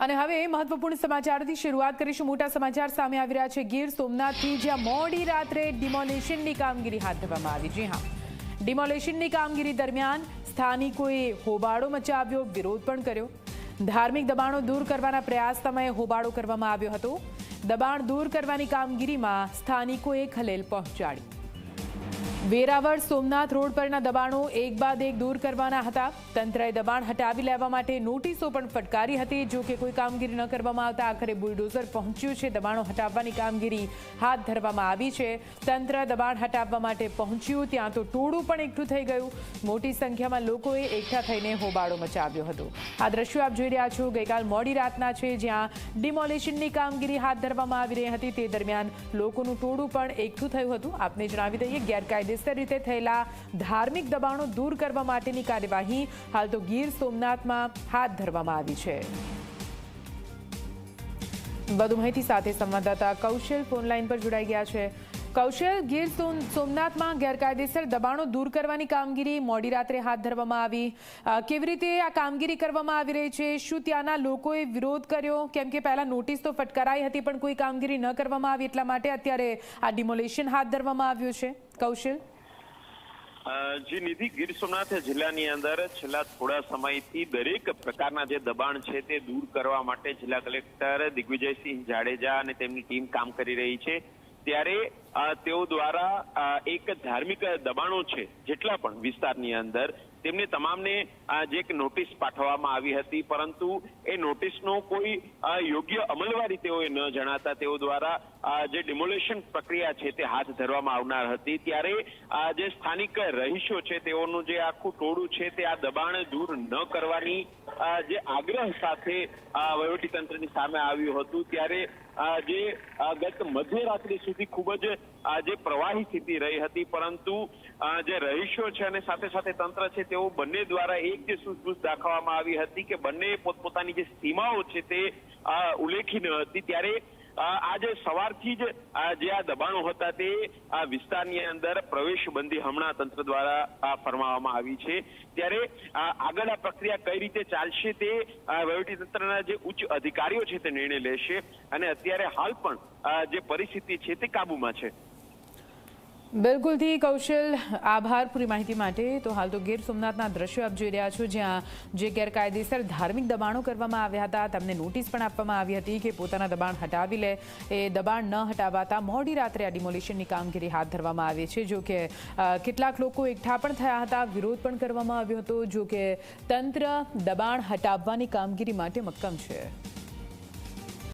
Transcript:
અને હવે મહત્વપૂર્ણ સમાચારથી શરૂઆત કરીશું. મોટા સમાચાર સામે આવી રહ્યા છે. ગીર સોમનાથથી જ્યાં મોડી રાત્રે ડિમોલેશનની કામગીરી હાથ ધરવામાં આવી. જી હા. ડિમોલેશનની કામગીરી દરમિયાન સ્થાનિકોએ હોબાળો મચાવ્યો, વિરોધ પણ કર્યો. ધાર્મિક દબાણો દૂર કરવાના પ્રયાસ સમયે હોબાળો કરવામાં આવ્યો હતો. દબાણ દૂર કરવાની કામગીરીમાં સ્થાનિકોએ ખલેલ પહોંચાડી. વેરાવળ સોમનાથ રોડ પરના દબાણો એક બાદ એક દૂર કરવાના હતા. તંત્રએ દબાણ હટાવી લેવા માટે નોટિસો પણ ફટકારી હતી. જો કે કોઈ કામગીરી ન કરવામાં આવતા આખરે બુલડોઝર પહોંચ્યું છે. દબાણો હટાવવાની કામગીરી હાથ ધરવામાં આવી છે. તંત્ર દબાણ હટાવવા માટે પહોંચ્યું. ત્યાં તો ટોળું પણ એકઠું થઈ ગયું. મોટી સંખ્યામાં લોકોએ એકઠા થઈને હોબાળો મચાવ્યો હતો. આ દ્રશ્યો આપ જોઈ રહ્યા છો. ગઈકાલ મોડી રાતના છે, જ્યાં ડિમોલેશનની કામગીરી હાથ ધરવામાં આવી રહી હતી. તે દરમિયાન લોકોનું ટોળું પણ એકઠું થયું હતું. આપને જણાવી દઈએ ગેરકાયદેસર રીતે થયેલા ધાર્મિક દબાણો દૂર કરવા માટેની કાર્યવાહી હાલ તો ગીર સોમનાથમાં હાથ ધરવામાં આવી છે. વધુ માહિતી સાથે સંવાદદાતા કૌશલ ફોનલાઈન પર જોડાઈ ગયા છે. કૌશલ, ગીર સોમનાથમાં ગેરકાયદેસર દબાણો દૂર કરવાની કામગીરી મોડી રાત્રે હાથ ધરવામાં આવી. કેવી રીતે આ કામગીરી કરવામાં આવી રહી છે? શું ત્યાંના લોકોએ વિરોધ કર્યો? કેમ કે પહેલા નોટિસ તો ફટકારાઈ હતી, પણ કોઈ કામગીરી ન કરવામાં આવી એટલા માટે અત્યારે આ ડિમોલેશન હાથ ધરવામાં આવ્યું છે. કૌશલ? જી નિધિ ગીર સોમનાથ જિલ્લાની અંદર છેલ્લા થોડા સમયથી દરેક પ્રકારના જે દબાણ છે તે દૂર કરવા માટે જિલ્લા કલેક્ટર દિગ્વિજયસિંહ જાડેજા અને તેમની ટીમ કામ કરી રહી છે. ત્યારે તેઓ દ્વારા એક ધાર્મિક દબાણો છે જેટલા પણ વિસ્તારની અંદર તેમને તમામને જે એક નોટિસ પાઠવવામાં આવી હતી, પરંતુ એ નોટિસનો કોઈ યોગ્ય અમલવારી તેઓએ ન જણાતા. તેઓ દ્વારા જે ડિમોલેશન પ્રક્રિયા છે તે હાથ ધરવામાં આવનાર હતી. ત્યારે જે સ્થાનિક રહીશો છે, તેઓનું જે આખું ટોળું છે, તે આ દબાણ દૂર ન કરવાની જે આગ્રહ સાથે વહીવટીતંત્રની સામે આવ્યું હતું. ત્યારે જે ગત મધ્યરાત્રિ સુધી ખૂબ જ જે પ્રવાહી સ્થિતિ રહી હતી, પરંતુ જે રહીશો છે અને સાથે સાથે તંત્ર છે, તેઓ બંને દ્વારા એક જે સૂઝબૂછ દાખવવામાં આવી હતી કે બંને પોતપોતાની જે સીમાઓ છે તે ઉલ્લેખી ન હતી. ત્યારે આજે સવારથી જ જે આ દબાણો હતા તે આ વિસ્તારની અંદર પ્રવેશ બંધી હમણાં તંત્ર દ્વારા ફરમાવવામાં આવી છે. ત્યારે આગળ આ પ્રક્રિયા કઈ રીતે ચાલશે તે વહીવટીતંત્રના જે ઉચ્ચ અધિકારીઓ છે તે નિર્ણય લેશે. અને અત્યારે હાલ પણ જે પરિસ્થિતિ છે તે કાબુમાં છે. બિલકુલથી કૌશલ, આભાર પૂરી માહિતી માટે. તો હાલ તો ગીર સોમનાથના દ્રશ્યો આપ જોઈ રહ્યા છો, જ્યાં જે ગેરકાયદેસર ધાર્મિક દબાણો કરવામાં આવ્યા હતા, તેમને નોટિસ પણ આપવામાં આવી હતી કે પોતાના દબાણ હટાવી લે. એ દબાણ ન હટાવાતા મોડી રાત્રે આ ડિમોલિશનની કામગીરી હાથ ધરવામાં આવી છે. જો કે કેટલાક લોકો એકઠા પણ થયા હતા, વિરોધ પણ કરવામાં આવ્યો હતો. જો કે, તંત્ર દબાણ હટાવવાની કામગીરી માટે મક્કમ છે.